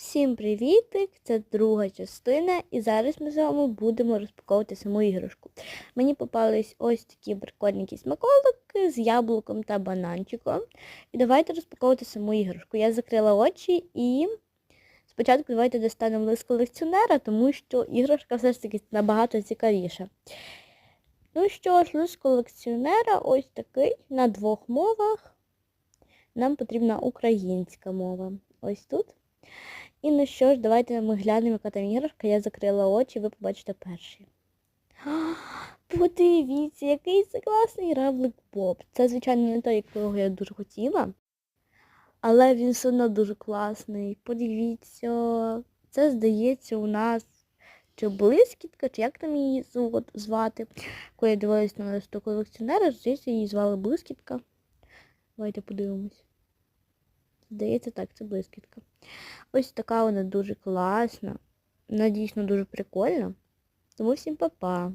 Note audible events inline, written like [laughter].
Всім привітик! Це друга частина, і зараз ми з вами будемо розпаковувати саму іграшку. Мені попались ось такі прикольненькі смаколики з яблуком та бананчиком. І давайте розпаковувати саму іграшку. Я закрила очі і спочатку давайте достанемо лист колекціонера, тому що іграшка все ж таки набагато цікавіша. Ну що ж, лист колекціонера ось такий на двох мовах. Нам потрібна українська мова. Ось тут. І ну що ж, давайте ми глянемо, яка там іграшка. Я закрила очі, ви побачите перший. [gasps] Подивіться, який це класний равлик Боб. Це, звичайно, не той, якого я дуже хотіла. Але він все одно дуже класний. Подивіться. Це, здається, у нас чи блискітка, чи як там її звати. Коли я дивилась на листу колекціонера, здається, її звали блискітка. Давайте подивимось. Здається, так, це блискітка. Ось така вона дуже класна. Вона дійсно дуже прикольна. Тому всім па-па.